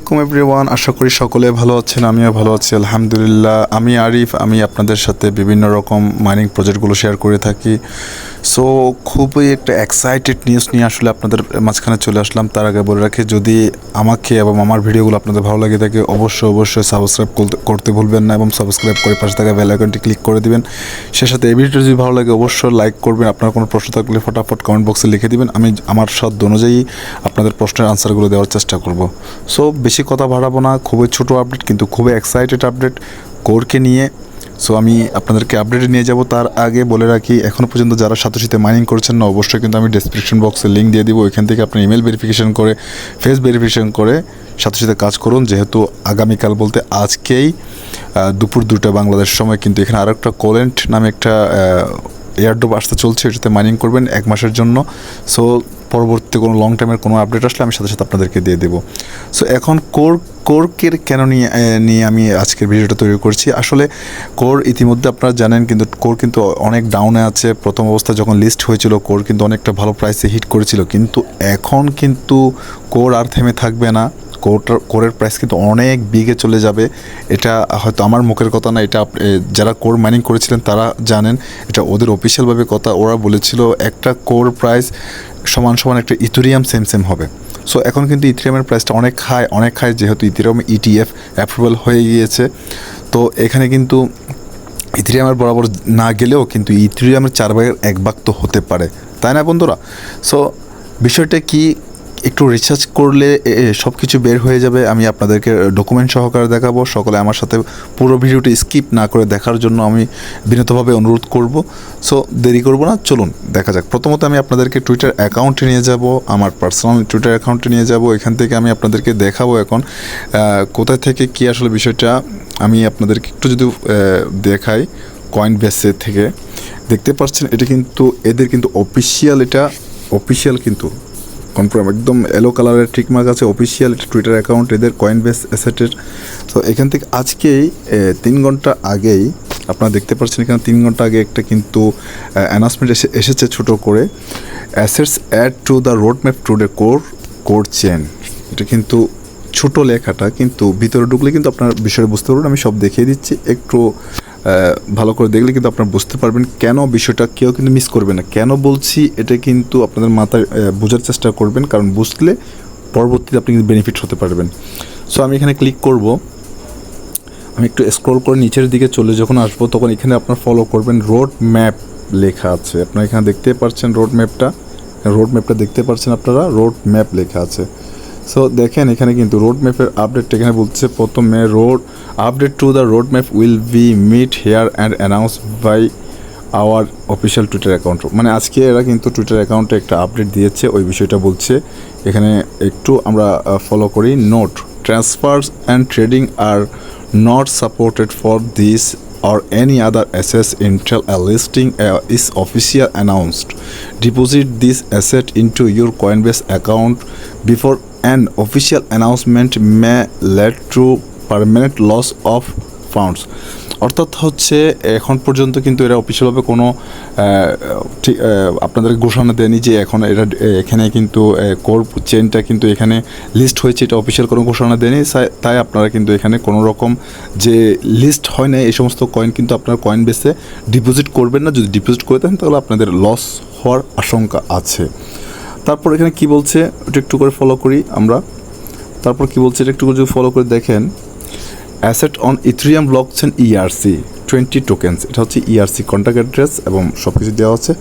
আলাইকুম এভরিওয়ান, আশা করি সকলে ভালো আছেন, আমিও ভালো আছি, আলহামদুলিল্লাহ। আমি আরিফ, আমি আপনাদের সাথে বিভিন্ন রকম মাইনিং প্রজেক্টগুলো শেয়ার করে থাকি। সো খুবই একটা এক্সাইটেড নিউজ নিয়ে আসলে আপনাদের মাঝখানে চলে আসলাম। তার আগে বলে রাখি, যদি আমাকে এবং আমার ভিডিওগুলো আপনাদের ভালো লাগে থাকে, অবশ্যই অবশ্যই সাবস্ক্রাইব করতে ভুলবেন না এবং সাবস্ক্রাইব করে পাশে থাকা বেল আইকনটি ক্লিক করে দিবেন। সে সাথে এই ভিডিওটা যদি ভালো লাগে, অবশ্যই লাইক করবেন। আপনার কোনো প্রশ্ন থাকলে ফটাফট কমেন্ট বক্সে লিখে দিবেন। আমি আমার সাধ্য অনুযায়ী আপনাদের প্রশ্নের আনসারগুলো দেওয়ার চেষ্টা করব। সো বেশি কথা বাড়াবো না। খুবই ছোট আপডেট কিন্তু খুবই এক্সাইটেড আপডেট কোরকে নিয়ে সো আমি আপনাদেরকে আপডেটে নিয়ে যাব। তার আগে বলে রাখি এখনও পর্যন্ত যারা সাথে মাইনিং করছেন না, অবশ্যই কিন্তু আমি ডিসক্রিপশন বক্সে লিঙ্ক দিয়ে দিব। ওইখান থেকে আপনার ইমেল ভেরিফিকেশন করে ফেস ভেরিফিকেশন করে সাথে সাথে কাজ করুন। যেহেতু আগামীকাল বলতে আজকেই দুপুর দুটা বাংলাদেশ সময় কিন্তু এখানে আরও একটা কোলেন্ট নামে একটা এয়ারড্রপ আসতে চলছে। এটাতে মাইনিং করবেন এক মাসের জন্য। সো পরবর্তী কোনো লং টাইমের কোনো আপডেট আসলে আমি সাথে সাথে আপনাদেরকে দিয়ে দেবো। সো এখন কোর কোরকের কেন নিয়ে নিয়ে আমি আজকের ভিডিওটা তৈরি করছি? আসলে কোর ইতিমধ্যে আপনারা জানেন কিন্তু কোর কিন্তু অনেক ডাউনে আছে। প্রথম অবস্থা যখন লিস্ট হয়েছিল কোর কিন্তু অনেকটা ভালো প্রাইসে হিট করেছিল। কিন্তু এখন কিন্তু কোর আর থেমে থাকবে না। কোরটার কোরের প্রাইস কিন্তু অনেক বিগে চলে যাবে। এটা হয়তো আমার মুখের কথা না, এটা যারা কোর মাইনিং করেছিলেন তারা জানেন, এটা ওদের অফিসিয়ালভাবে কথা। ওরা বলেছিল একটা কোর প্রাইস সমান সমান একটা ইথুরিয়াম সেম সেম হবে। সো এখন কিন্তু ইথিরিয়ামের প্রাইসটা অনেক হাই অনেক হাই যেহেতু ইথিরিয়াম ইটিএফ অ্যাপ্রুভাল হয়ে গিয়েছে। তো এখানে কিন্তু ইথিরিয়ামের বরাবর না গেলেও কিন্তু ইথিরিয়ামের চার ভাগের এক ভাগ তো হতে পারে। তাই না বন্ধুরা? সো বিষয়টা কি? একটু রিসার্চ করলে সব কিছু বের হয়ে যাবে। আমি আপনাদেরকে ডকুমেন্ট সহকারে দেখাবো। সকলে আমার সাথে পুরো ভিডিওটি স্কিপ না করে দেখার জন্য আমি বিনীতভাবে অনুরোধ করব। সো দেরি করব না। চলুন, দেখা যাক। প্রথমত আমি আপনাদেরকে টুইটার অ্যাকাউন্টে নিয়ে যাব। আমার পার্সোনাল টুইটার অ্যাকাউন্টে নিয়ে যাব। এখান থেকে আমি আপনাদেরকে দেখাবো এখন কোথায় থেকে কি আসলে বিষয়টা আমি আপনাদেরকে একটু যদি দেখাই কয়েন বেসে থেকে। দেখতে পাচ্ছেন, এটা কিন্তু, এদের কিন্তু অফিসিয়াল এটা অফিসিয়াল কিন্তু কনফার্ম একদম এলো কালারের ঠিক মার্ক আছে অফিসিয়াল টুইটার অ্যাকাউন্ট এদের কয়েন বেস অ্যাসেটের তো এখান থেকে আজকেই তিন ঘণ্টা আগেই, আপনারা দেখতে পাচ্ছেন এখানে তিন ঘণ্টা আগে একটা কিন্তু অ্যানাউন্সমেন্ট এসে, এসেছে ছোটো করে। Assets add to the road map today core core chain এটা কিন্তু ছোট লেখাটা কিন্তু ভিতরে ঢুকলে কিন্তু আপনার বিষয়ে বুঝতে পারবেন। আমি সব দেখিয়ে দিচ্ছি। একটু ভালো করে দেখলে কিন্তু আপনারা বুঝতে পারবেন কেন বিষয়টা কেউ কিন্তু মিস করবে না। কেন বলছি এটা কিন্তু আপনাদের মাথায় বোঝার চেষ্টা করবেন, কারণ বুঝলে পরবর্তীতে আপনি কিন্তু বেনিফিট হতে পারবেন। সো আমি এখানে ক্লিক করব। আমি একটু স্ক্রল করে নিচের দিকে চলে যখন আসব, তখন এখানে আপনার ফলো করবেন রোড ম্যাপ লেখা আছে। আপনারা এখানে দেখতে পাচ্ছেন রোড ম্যাপটা রোড ম্যাপটা দেখতে পাচ্ছেন আপনারা রোড ম্যাপ লেখা আছে। সো দেখেন, এখানে কিন্তু রোড ম্যাপের আপডেট এখানে বলছে, প্রথমে road update to the road map will be meet here and announce by our official Twitter account মানে আজকে এরা কিন্তু টুইটার অ্যাকাউন্টে একটা আপডেট দিয়েছে, ওই বিষয়টা বলছে। এখানে একটু আমরা ফলো করি। Note transfers and trading are not supported for this or any other assets until a listing uh, is official announced. Deposit this asset into your Coinbase account before an official announcement may lead to permanent loss of funds. অর্থাৎ হচ্ছে, এখন পর্যন্ত কিন্তু এরা অফিসিয়ালভাবে কোনো ঠিক আপনাদের ঘোষণা দেয়নি যে এখন এরা, এখানে কিন্তু কোর চেনটা কিন্তু এখানে লিস্ট হয়েছে, এটা অফিসিয়াল কোনো ঘোষণা দেয়নি। তাই- আপনারা কিন্তু এখানে কোনো রকম যে লিস্ট হয় না, এই সমস্ত কয়েন কিন্তু আপনার কয়েন বেসে ডিপোজিট করবেন না। যদি ডিপোজিট করে দেন, তাহলে আপনাদের লস হওয়ার আশঙ্কা আছে। তারপর এখানে কি বলছে? ওটা একটু করে ফলো করি আমরা। তারপর কি বলছে? এটা একটু করে যদি ফলো করে দেখেন asset on Ethereum blockchain ERC twenty tokens এটা হচ্ছে ইআরসি কন্ট্যাক্ট অ্যাড্রেস এবং সব কিছু দেওয়া আছে।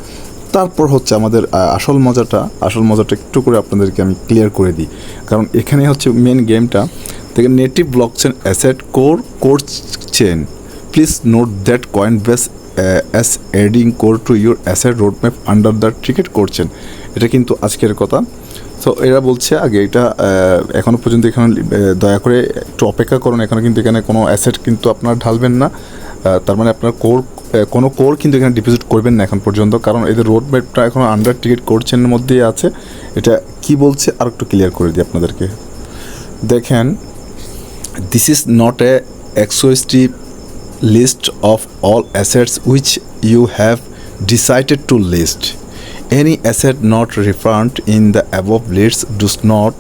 তারপর হচ্ছে আমাদের আসল মজাটা আসল মজাটা একটু করে আপনাদেরকে আমি ক্লিয়ার করে দিই। কারণ এখানে হচ্ছে মেন গেমটা দেখেন native blockchain asset core core chain please note that Coinbase is adding core to your asset road map under the ticker করছেন এটা কিন্তু আজকের কথা। তো এরা বলছে আগে এটা আহ, এখনও পর্যন্ত এখানে দয়া করে একটু অপেক্ষা করুন। এখানে কিন্তু এখানে কোনো অ্যাসেট কিন্তু আপনার ঢালবেন না। তার মানে আপনার কোর কোনো কোর কিন্তু এখানে ডিপোজিট করবেন না এখন পর্যন্ত। কারণ এদের রোড ম্যাপটা এখন আন্ডার টিকিট করছেন মধ্যেই আছে। এটা কি বলছে? আর একটু ক্লিয়ার করে দিই আপনাদেরকে। দেখেন this is not a exhaustive list of all assets which you have decided to list any asset not referred in the above list does not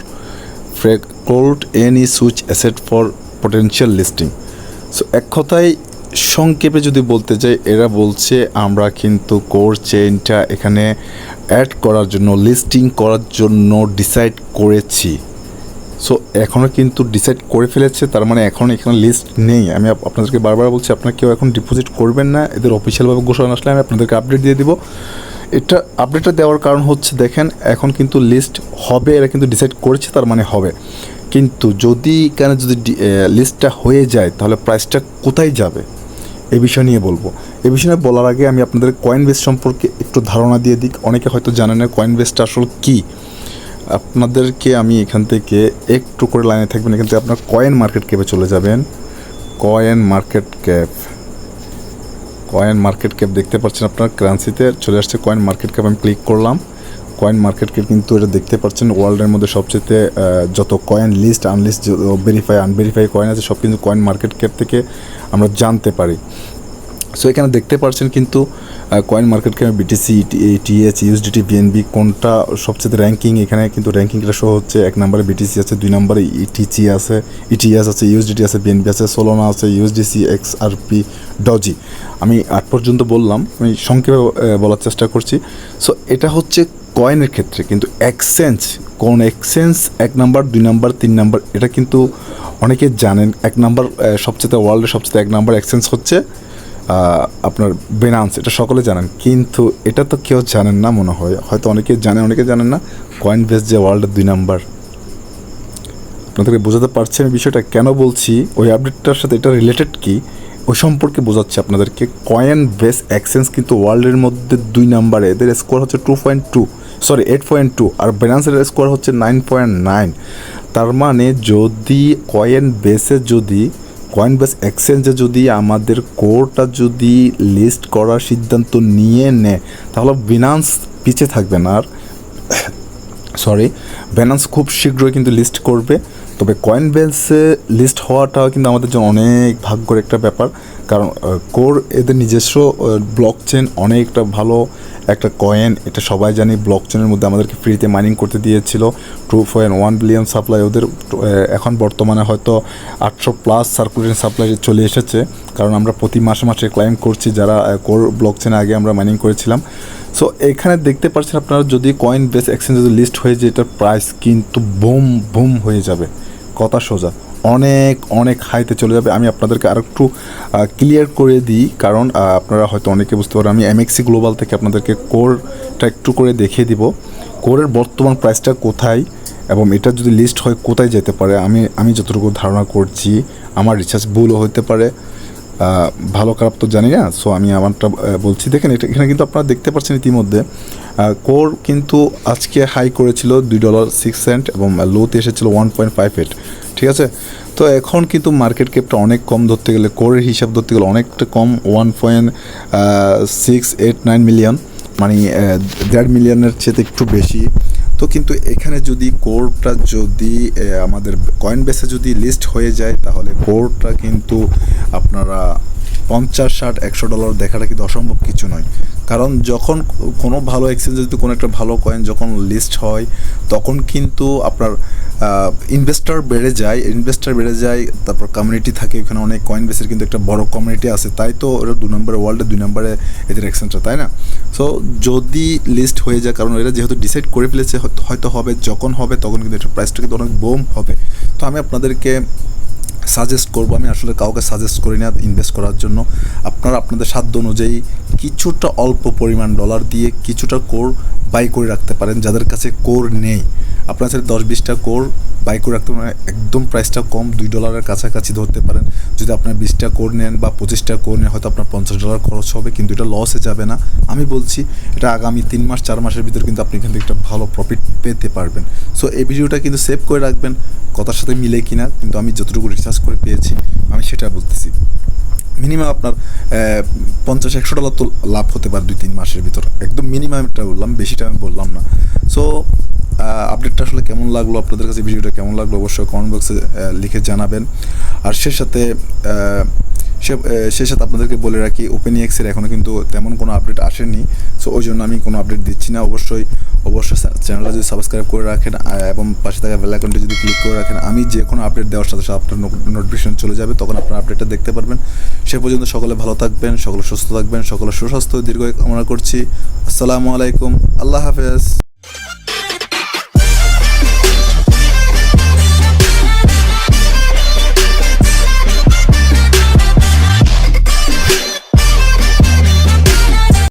could any switch asset for potential listing so এক কথায়, সংক্ষেপে যদি বলতে চাই এরা বলছে আমরা কিন্তু কোর চেইনটা এখানে অ্যাড করার জন্য লিস্টিং করার জন্য ডিসাইড করেছি। সো এখনও কিন্তু ডিসাইড করে ফেলেছে, তার মানে এখন এখানে লিস্ট নেই। আমি আপ- আপনাদেরকে বারবার বলছি, আপনারা কেউ এখন ডিপোজিট করবেন না। এদের অফিসিয়ালভাবে ঘোষণা আসলে আমি আপনাদেরকে আপডেট দিয়ে দিব। এটা আপডেটটা দেওয়ার কারণ হচ্ছে, দেখেন, এখন কিন্তু লিস্ট হবে, এরা কিন্তু ডিসাইড করেছে, তার মানে হবে। কিন্তু যদি এখানে যদি লিস্টটা হয়ে যায়, তাহলে প্রাইসটা কোথায় যাবে? এ বিষয় নিয়ে বলব। এ বিষয় বলার আগে আমি আপনাদের কয়েন বেস সম্পর্কে একটু ধারণা দিয়ে দিক অনেকে হয়তো জানে না কয়েন বেসটা আসলে কী। আপনাদেরকে আমি এখান থেকে একটু করে লাইনে থাকবেন, এখান থেকে আপনার কয়েন মার্কেট ক্যাপে চলে যাবেন। Coin market cap coin market cap দেখতে পাচ্ছেন আপনার কারেন্সিতে চলে আসছে কয়েন মার্কেট ক্যাপ আমি ক্লিক করলাম। কয়েন মার্কেট ক্যাপ কিন্তু এটা দেখতে পাচ্ছেন ওয়ার্ল্ডের মধ্যে সবচেয়ে যত coin list unlist verify unverify coin আছে, সব কিন্তু কয়েন মার্কেট ক্যাপ থেকে আমরা জানতে পারি। সো এখানে দেখতে পাচ্ছেন কিন্তু কয়েন মার্কেট ক্যাপে বিটিসি টিএচ ইউএসডিটি বিএনবি কোনটা সবচেয়ে র্যাঙ্কিং এখানে কিন্তু র্যাঙ্কিংটা শো হচ্ছে এক নম্বরে বিটিসি আছে, দুই নম্বরে ইটিসি আছে ইটিএস আছে ইউএসডিটি আছে বিএনবি আছে সোলোনা আছে USDC X R P Doge আমি আট পর্যন্ত বললাম, আমি সংক্ষেপে বলার চেষ্টা করছি। সো এটা হচ্ছে কয়েনের ক্ষেত্রে কিন্তু এক্সচেঞ্জ কোন এক্সচেঞ্জ এক নাম্বার দুই নাম্বার তিন নাম্বার এটা কিন্তু অনেকে জানেন, এক নাম্বার সবচেয়ে ওয়ার্ল্ডের সবচেয়ে এক নাম্বার এক্সচেঞ্জ হচ্ছে আপনার বেনান্স, এটা সকলে জানেন। কিন্তু এটা তো কেউ জানেন না মনে হয়। হয়তো অনেকে জানেন অনেকে জানেন না। কয়েন বেস যে ওয়ার্ল্ডের দুই নাম্বার আপনাদেরকে বোঝাতে পারছি আমি বিষয়টা কেন বলছি। ওই আপডেটটার সাথে এটা রিলেটেড কি? ওই সম্পর্কে বোঝাচ্ছি আপনাদেরকে। কয়েন বেস এক্সচেঞ্জ কিন্তু ওয়ার্ল্ডের মধ্যে দুই নাম্বারে এদের স্কোর হচ্ছে two point two sorry eight point two আর বেনান্সের স্কোর হচ্ছে নাইন পয়েন্ট নাইন তার মানে যদি কয়েন বেসে যদি কয়েন বেস এক্সচেঞ্জে যদি আমাদের কোরটা যদি লিস্ট করার সিদ্ধান্ত নিয়ে নেয়, তাহলে বিনান্স পিছিয়ে থাকবে না। আর সরি ব্যানান্স খুব শীঘ্রই কিন্তু লিস্ট করবে। তবে কয়েন বেলসে লিস্ট হওয়াটাও কিন্তু আমাদের জন্য অনেক ভাগ্যর একটা ব্যাপার। কারণ কোর এদের নিজস্ব ব্লক চেন অনেকটা ভালো একটা কয়েন এটা সবাই জানি ব্লক চেনের মধ্যে আমাদেরকে ফ্রিতে মাইনিং করতে দিয়েছিল। Two point one billion supply ওদের এখন বর্তমানে হয়তো আটশো প্লাস সার্কুলেশন সাপ্লাই চলে এসেছে। কারণ আমরা প্রতি মাসে মাসে ক্লাইম করছি যারা কোর ব্লক চেনে আগে আমরা মাইনিং করেছিলাম। সো এখানে দেখতে পাচ্ছেন আপনারা, যদি কয়েন বেস এক্সচেঞ্জ লিস্ট হয়ে যায়, এটার প্রাইস কিন্তু বুম বুম হয়ে যাবে। কথা সোজা। অনেক অনেক হাইতে চলে যাবে। আমি আপনাদেরকে আর একটু ক্লিয়ার করে দিই, কারণ আপনারা হয়তো অনেকে বুঝতে পারেন আমি এমএক্সি গ্লোবাল থেকে আপনাদেরকে কোরটা একটু করে দেখিয়ে দিব। কোরের বর্তমান প্রাইসটা কোথায় এবং এটা যদি লিস্ট হয়, কোথায় যেতে পারে? আমি আমি যতটুকু ধারণা করছি, আমার রিচার্জ ভুলও হতে পারে। ভালো, খারাপ তো জানি না সো আমি আমারটা বলছি। দেখেন, এটা এখানে কিন্তু আপনারা দেখতে পাচ্ছেন ইতিমধ্যে কোর কিন্তু আজকে হাই করেছিল দুই ডলার সিক্স সেন্ট এবং লোতে এসেছিল ওয়ান পয়েন্ট ফাইভ এইট ঠিক আছে? তো এখন কিন্তু মার্কেট ক্যাপটা অনেক কম ধরতে গেলে কোরের হিসাব ধরতে গেলে অনেকটা কম one point six eight nine million মানে দেড় মিলিয়নের চেয়ে একটু বেশি। তো কিন্তু এখানে যদি কোরটা যদি আমাদের কয়েন বেসে যদি লিস্ট হয়ে যায়, তাহলে কোরটা কিন্তু আপনারা পঞ্চাশ, ষাট, একশো ডলার দেখাটা কিন্তু অসম্ভব কিছু নয়। কারণ যখন কোনো ভালো এক্সচেঞ্জে যদি কোনো একটা ভালো কয়েন যখন লিস্ট হয়, তখন কিন্তু আপনার ইনভেস্টার বেড়ে যায় ইনভেস্টার বেড়ে যায়, তারপর কমিউনিটি থাকে, এখানে অনেক কয়েন বেসের কিন্তু একটা বড় কমিউনিটি আছে, তাই তো ওরা দু নম্বরে ওয়ার্ল্ডে দুই নম্বরে এদের এক্সচেঞ্জটা তাই না? সো যদি লিস্ট হয়ে যায়, কারণ এটা যেহেতু ডিসাইড করে ফেলেছে, হয়তো- হবে, যখন হবে, তখন কিন্তু এটা প্রাইসটা কিন্তু অনেক বোম হবে। তো আমি আপনাদেরকে সাজেস্ট করব, আমি আসলে কাউকে সাজেস্ট করি না ইনভেস্ট করার জন্য। আপনারা আপনাদের সাধ্য অনুযায়ী কিছুটা অল্প পরিমাণ ডলার দিয়ে কিছুটা কোর বাই করে রাখতে পারেন, যাদের কাছে কোর নেই। আপনার কাছে দশ বিশটা কোর বাই করে রাখতে পারেন, একদম প্রাইসটা কম, দুই ডলারের কাছাকাছি ধরতে পারেন। যদি আপনার বিশটা কোর নেন বা পঁচিশটা কোর নেন, হয়তো আপনার পঞ্চাশ ডলার খরচ হবে, কিন্তু এটা লসে যাবে না। আমি বলছি, এটা আগামী তিন মাস, চার মাসের ভিতর কিন্তু আপনি কিন্তু একটা ভালো প্রফিট পেতে পারবেন। সো এই ভিডিওটা কিন্তু সেভ করে রাখবেন, কথার সাথে মিলে কিনা, কিন্তু আমি যতটুকু রিসার্চ করে পেয়েছি, আমি সেটা বলতেছি। মিনিমাম আপনার পঞ্চাশ, একশো ডলার তো লাভ হতে পারে দুই, তিন মাসের ভিতর। একদম মিনিমামটা বললাম বেশিটা আমি বললাম না। সো আপডেটটা আসলে কেমন লাগল? আপনাদের কাছে ভিডিওটা কেমন লাগল? অবশ্যই কমেন্ট বক্সে লিখে জানাবেন। আর সে সাথে সে সাথে আপনাদেরকে বলে রাখি ওপেন এক্সের এখনও কিন্তু তেমন কোনো আপডেট আসেনি। সো ওই জন্য আমি কোনো আপডেট দিচ্ছি না অবশ্যই। অবশ্যই চ্যানেলটা যদি সাবস্ক্রাইব করে রাখেন এবং পাশে থাকা বেল আইকনটি যদি ক্লিক করে রাখেন, আমি যে কোনো আপডেট দেওয়ার সাথে সাথে আপনার নোটিফিকেশন চলে যাবে, তখন আপনার আপডেটটা দেখতে পারবেন। সে পর্যন্ত সকলে ভালো থাকবেন, সকলে সুস্থ থাকবেন, সকলে সুস্বাস্থ্য দীর্ঘ কামনা করছি। আসসালামু আলাইকুম, আল্লাহ হাফেজ।